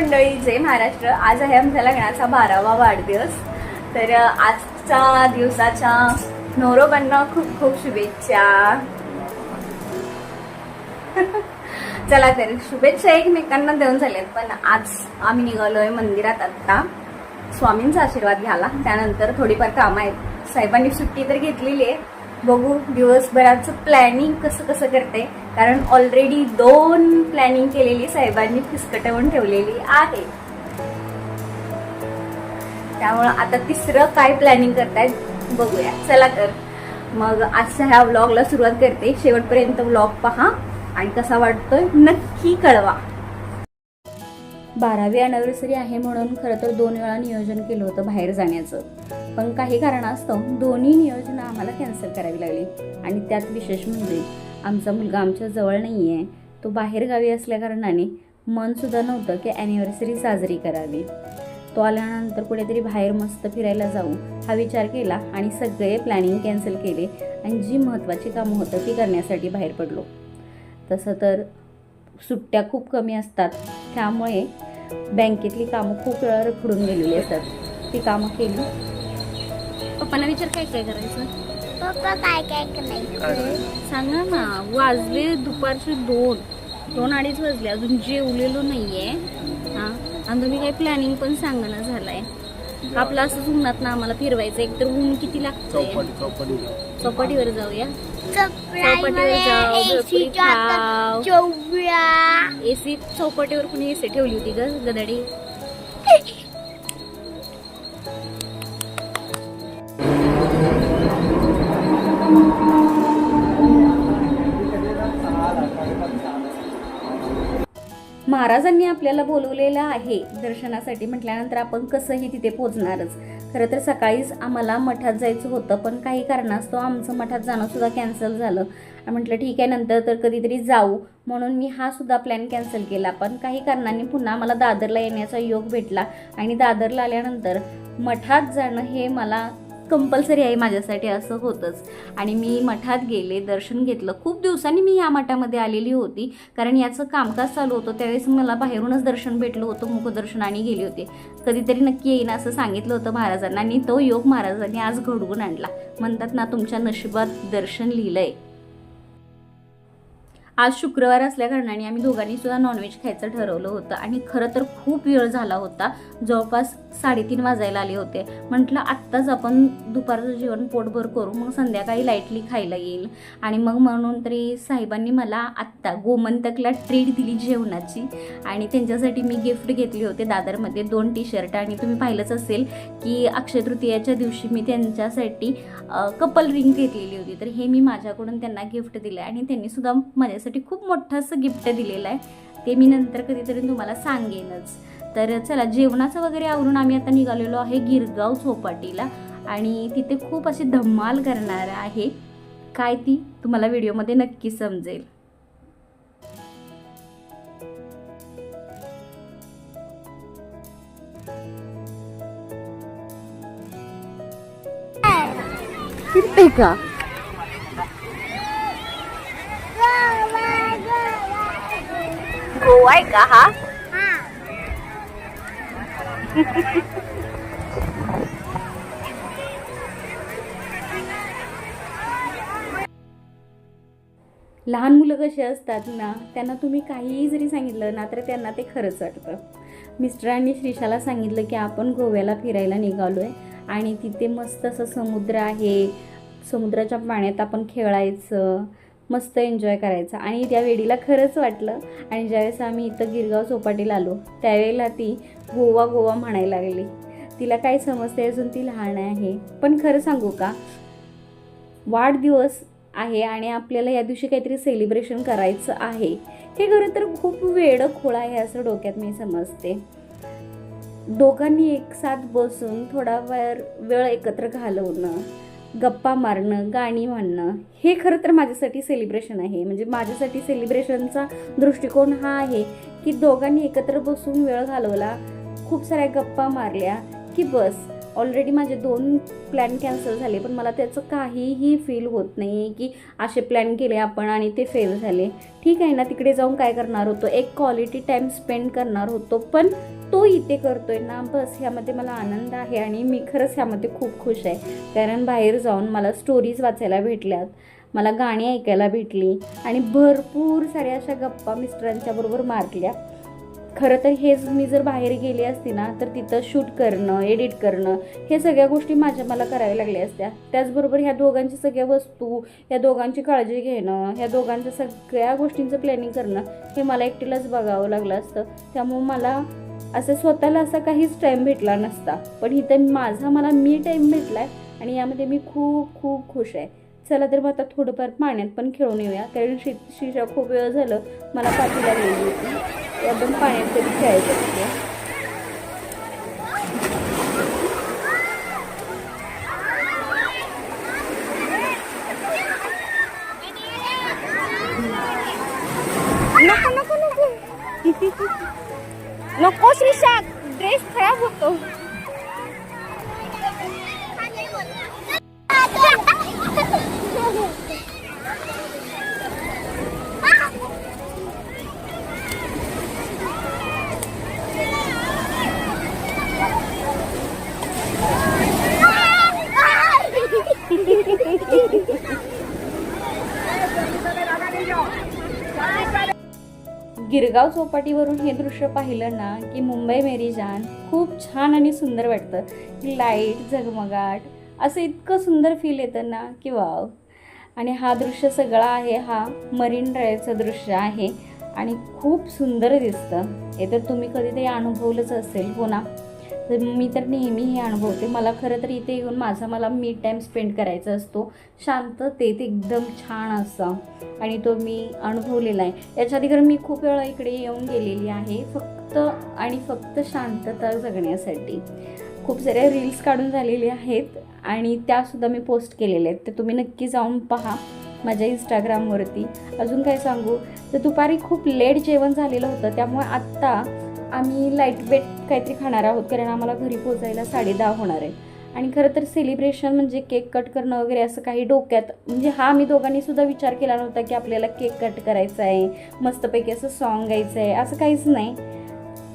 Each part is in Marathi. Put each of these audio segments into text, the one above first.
मंडळी जय महाराष्ट्र. आज आहे आमच्या लग्नाचा बारावा वाढदिवस. तर आजच्या दिवसाच्या नवरोबांना खूप खूप शुभेच्छा. चला तर शुभेच्छा एकमेकांना देऊन झाल्यात. पण आज आम्ही निघालोय मंदिरात आत्ता स्वामींचा आशीर्वाद घ्यायला. त्यानंतर थोडीफार कामं आहेत. साहेबांनी सुट्टी तर घेतलेली आहे. बघू दिवसभराचं प्लॅनिंग कसं कसं करते. कारण ऑलरेडी दोन प्लॅनिंग केलेली साहेबांनी फिसकटवून ठेवलेली आहे. त्यामुळं आता तिसरं काय प्लॅनिंग करतायत बघूया. चला तर. मग आजच्या ह्या व्लॉगला सुरुवात करते. शेवटपर्यंत व्लॉग पहा. आणि कसा वाटतोय नक्की कळवा. बारावी अॅनिव्हर्सरी आहे म्हणून खरं तर दोन वेळा नियोजन केलं होतं बाहेर जाण्याचं. पण काही कारणास्तव दोन्ही नियोजनं आम्हाला कॅन्सल करावी लागली. आणि त्यात विशेष म्हणजे आमचा मुलगा आमच्या जवळ नाही आहे तो बाहेर गावी असल्याकारणाने मनसुद्धा नव्हतं की ॲनिव्हर्सरी साजरी करावी. तो आल्यानंतर कुठेतरी बाहेर मस्त फिरायला जाऊ हा विचार केला आणि सगळे प्लॅनिंग कॅन्सल केले. आणि जी महत्त्वाची कामं होतं ती करण्यासाठी बाहेर पडलो. तसं तर सुट्ट्या खूप कमी असतात. त्यामुळे बँकेतली कामं खूप वेळा रखडून गेलेली असतात. ती कामं केली? पप्पांना विचार काय काय करायचं? पप्पा काय काय करायचं? सांगा ना वाजले दुपारचे दोन. दोन अडीच वाजले अजून जेवलेलो नाहीये. हा? आणि तुम्ही काही प्लॅनिंग पण सांगणं झालंय. आपलं असंच उन्हात ना आम्हाला फिरवायचं एक तर ऊन किती लागतंय? चौपाटीवर जाऊया. चौपाटीवर एसी चौपाटीवर कुणी एसी ठेवली होती ग गदाडी? महाराजांनी आपल्याला बोलवलेलं आहे दर्शनासाठी. म्हटल्यानंतर आपण कसंही तिथे पोचणारच खरं तर सकाळीच आम्हाला मठात जायचं होतं पण काही कारणास्तव आमचं मठात जाणंसुद्धा कॅन्सल झालं. म्हटलं ठीक आहे नंतर तर कधीतरी जाऊ. म्हणून मी हा सुद्धा प्लॅन कॅन्सल केला. पण काही कारणांनी पुन्हा मला दादरला येण्याचा योग भेटला आणि दादरला आल्यानंतर मठात जाणं हे मला कंपल्सरी आहे माझ्यासाठी असं होतंच. आणि मी मठात गेले दर्शन घेतलं. खूप दिवसांनी मी या मठामध्ये आलेली होती. कारण याचं कामकाज चालू होतं. त्यावेळेस मला बाहेरूनच दर्शन भेटलं होतं मुखदर्शनाने गेले होते. कधीतरी नक्की येईन असं सांगितलं होतं महाराजांना. आणि तो योग महाराजांनी आज घडवून आणला. म्हणतात ना तुमच्या नशिबात दर्शन लिहिलं आहे आज शुक्रवार असल्याकारणाने आम्ही दोघांनी सुद्धा नॉनव्हेज खायचं ठरवलं होतं. आणि खरं तर खूप वेळ झाला होता. जवळपास साडेतीन वाजायला आले होते. म्हटलं आत्ताच आपण दुपारचं जेवण पोटभर करू मग संध्याकाळी लाईटली खायला येईल. आणि मग म्हणून तरी साहेबांनी मला आत्ता गोमंतकला ट्रीट दिली जेवणाची. आणि त्यांच्यासाठी मी गिफ्ट घेतली होते दादरमध्ये. दोन टी शर्ट आणि तुम्ही पाहिलंच असेल की अक्षय तृतीयाच्या दिवशी मी त्यांच्यासाठी कपल रिंग घेतलेली होती. तर हे मी माझ्याकडून त्यांना गिफ्ट दिलं आहे आणि त्यांनी सुद्धा माझ्यासाठी खूप मोठं असं गिफ्ट दिलेलं आहे. ते मी नंतर कधीतरी तुम्हाला सांगेनच. तर चला जेवणाचं वगैरे आवरून आम्ही आता निघालेलो आहे गिरगाव चौपाटीला आणि तिथे खूप अशी धम्माल करणार आहे. काय ती तुम्हाला व्हिडिओमध्ये नक्की समजेल. का भाऊ आहे का हा? लहान मुलं कशी असतात ना त्यांना तुम्ही काहीही जरी सांगितलं ना तर त्यांना ते खरंच वाटतं. मिस्टरांनी श्रीशाला सांगितलं की आपण गोव्याला फिरायला निघालो आहे आणि तिथे मस्त असं समुद्र आहे. समुद्राच्या पाण्यात आपण खेळायचं मस्त एन्जॉय करायचं. आणि त्या वेळीला खरंच वाटलं. आणि ज्यावेळेस आम्ही इथं गिरगाव चौपाटीला आलो त्यावेळेला ती गोवा गोवा म्हणायला लागली. तिला काय समजते अजून ती लहान आहे. पण खरं सांगू का? वाढदिवस आहे आणि आपल्याला या दिवशी काहीतरी सेलिब्रेशन करायचं आहे. हे खरं तर खूप वेळ खोळा आहे असं डोक्यात मी समजते. दोघांनी एक साथ बसून थोडा वेळ वेळ एकत्र घालवणं गप्पा मारणं गाणी म्हणणं हे खरं तर माझ्यासाठी सेलिब्रेशन आहे. म्हणजे माझ्यासाठी सेलिब्रेशनचा दृष्टिकोन हा आहे की दोघांनी एकत्र बसून वेळ घालवला खूप साऱ्या गप्पा मारल्या की बस. ऑलरेडी माझे दोन प्लॅन कॅन्सल झाले पण मला त्याचं काहीही फील होत नाही की असे प्लॅन केले आपण आणि ते फेल झाले. ठीक आहे ना तिकडे जाऊन काय करणार होतो? एक क्वालिटी टाईम स्पेंड करणार होतो पण तो इथे करतोय ना. बस ह्यामध्ये मला आनंद आहे आणि मी खरंच ह्यामध्ये खूप खुश आहे. कारण बाहेर जाऊन मला स्टोरीज वाचायला भेटल्यात मला गाणी ऐकायला भेटली आणि भरपूर साऱ्या अशा गप्पा मिस्टरांच्या बरोबर मारल्या. खरं तर हेच मी जर बाहेर गेली असती ना तर तिथं शूट करणं एडिट करणं हे सगळ्या गोष्टी माझ्या मला कराव्या लागल्या असत्या. त्याचबरोबर ह्या दोघांची सगळ्या वस्तू ह्या दोघांची काळजी घेणं ह्या दोघांच्या सगळ्या गोष्टींचं प्लॅनिंग करणं हे मला एकटीलाच बघावं लागलं असतं. त्यामुळं मला असं स्वतःला असा काहीच टाईम भेटला नसता. पण इथं माझा मला मी टाईम भेटला आहे आणि यामध्ये मी खूप खूप खुश आहे. चला तर मग आता थोडंफार पाण्यात पण खेळून येऊया. कारण शि शिशा खूप वेळ झालं मला पाठी लागलेली होती आपण पाण्यात तरी खेळायचं तिथे नको नको नको. नको श्रीषा ड्रेस खराब होतो. गिरगाव चौपाटीवरून हे दृश्य पाहिलं ना की मुंबई मेरी जान खूप छान आणि सुंदर वाटतं. लाइट झगमगाट असं इतकं सुंदर फील येतं ना की वाव. आणि हा दृश्य सगळा आहे हा मरीन ड्राईव्हचं दृश्य आहे आणि खूप सुंदर दिसतं. हे तर तुम्ही कधीतरी अनुभवलंच असेल हो ना? तर मी तर नेहमी हे अनुभवते. मला खरं तर इथे येऊन माझा मला मी टाईम स्पेंड करायचा असतो. शांततेत एकदम छान असा. आणि तो मी अनुभवलेला आहे. याच्या आधी कारण मी खूप वेळा इकडे येऊन गेलेली आहे. फक्त आणि फक्त शांतता जगण्यासाठी. खूप साऱ्या रील्स काढून झालेले आहेत. आणि त्यासुद्धा मी पोस्ट केलेल्या आहेत. तर तुम्ही नक्की जाऊन पहा माझ्या इंस्टाग्रामवरती अजून काय सांगू? तर दुपारी खूप लेट जेवण झालेलं होतं. त्यामुळे आत्ता आम्ही लाइट वेट काहीतरी खाणार आहोत कारण आम्हाला घरी पोचायला साडेदहा होणार आहे आणि खरं तर सेलिब्रेशन म्हणजे केक कट करणं वगैरे असं काही डोक्यात म्हणजे हा आम्ही दोघांनी सुद्धा विचार केला नव्हता की आपल्याला केक कट करायचा आहे मस्तपैकी असं सॉन्ग गायचं आहे असं काहीच नाही.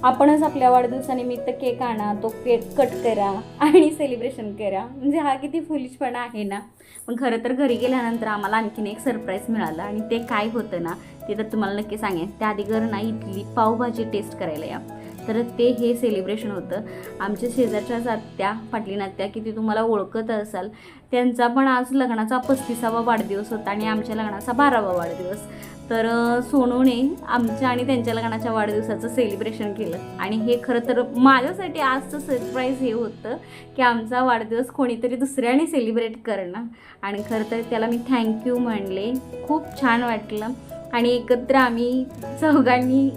आपणच आपल्या वाढदिवसानिमित्त केक आणा तो केक कट करा आणि सेलिब्रेशन करा. म्हणजे हा किती फुलिशपणा आहे ना. पण खरं तर घरी गेल्यानंतर आम्हाला आणखीन एक सरप्राईज मिळालं आणि ते काय होतं ना ते तर तुम्हाला नक्की सांगेन. त्या आधी घर ना इथली पावभाजी टेस्ट करायला या. तर ते हे सेलिब्रेशन होतं. आमच्या शेजारच्याच आत्या पाटलीन आत्या की ती तुम्हाला ओळखत असाल त्यांचा पण आज लग्नाचा पस्तीसावा वाढदिवस होता आणि आमच्या लग्नाचा बारावा वाढदिवस. तर सोनूने आमच्या आणि त्यांच्या लग्नाच्या वाढदिवसाचं सेलिब्रेशन केलं. आणि हे खरं तर माझ्यासाठी आजचं सरप्राईज हे होतं की आमचा वाढदिवस कोणीतरी दुसऱ्याने सेलिब्रेट करणं. आणि खरं तर त्याला मी थँक्यू म्हणले. खूप छान वाटलं. आणि एकत्र आम्ही चौघांनी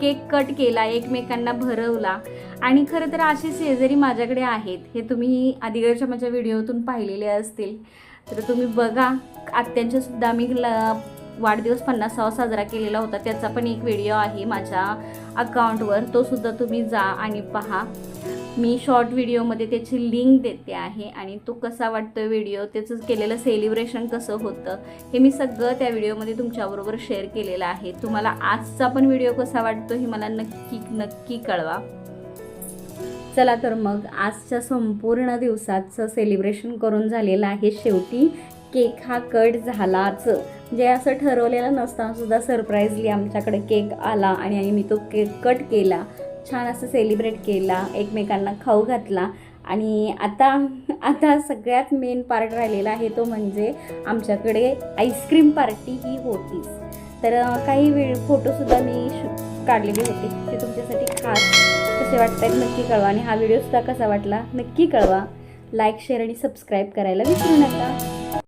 केक कट केला एकमेकांना भरवला. आणि खरं तर असे शेजारी माझ्याकडे आहेत. हे तुम्ही अलीकडच्या माझ्या व्हिडिओतून पाहिलेले असतील. तर तुम्ही बघा आत्यांच्यासुद्धा मी ल वाढदिवस पन्नासावा साजरा केलेला होता. त्याचा पण एक व्हिडिओ आहे माझ्या अकाउंटवर तोसुद्धा तुम्ही जा आणि पहा. मी शॉर्ट व्हिडिओमध्ये त्याची लिंक देते आहे आणि तो कसा वाटतो व्हिडिओ त्याचं केलेलं सेलिब्रेशन कसं होतं हे मी सगळं त्या व्हिडिओमध्ये तुमच्याबरोबर शेअर केलेलं आहे. तुम्हाला आजचा पण व्हिडिओ कसा वाटतो हे मला नक्की नक्की कळवा. चला तर मग आजच्या संपूर्ण दिवसाचं सेलिब्रेशन करून झालेलं आहे शेवटी केक हा कट झालाच. म्हणजे असं ठरवलेलं नसताना सुद्धा सरप्राईजली आमच्याकडे केक आला आणि आणि मी तो केक कट केला. छान असं सेलिब्रेट केला एकमेकांना खाऊ घातला. आणि आता आता सगळ्यात मेन पार्ट राहिलेला आहे तो म्हणजे आमच्याकडे आईस्क्रीम पार्टी ही होतीच. तर काही वेळ फोटोसुद्धा मी शू काढलेले होते ते तुमच्यासाठी खास कसे वाटत आहेत नक्की कळवा. आणि हा व्हिडिओसुद्धा कसा वाटला नक्की कळवा. लाईक शेअर आणि सबस्क्राईब करायला विसरू नका.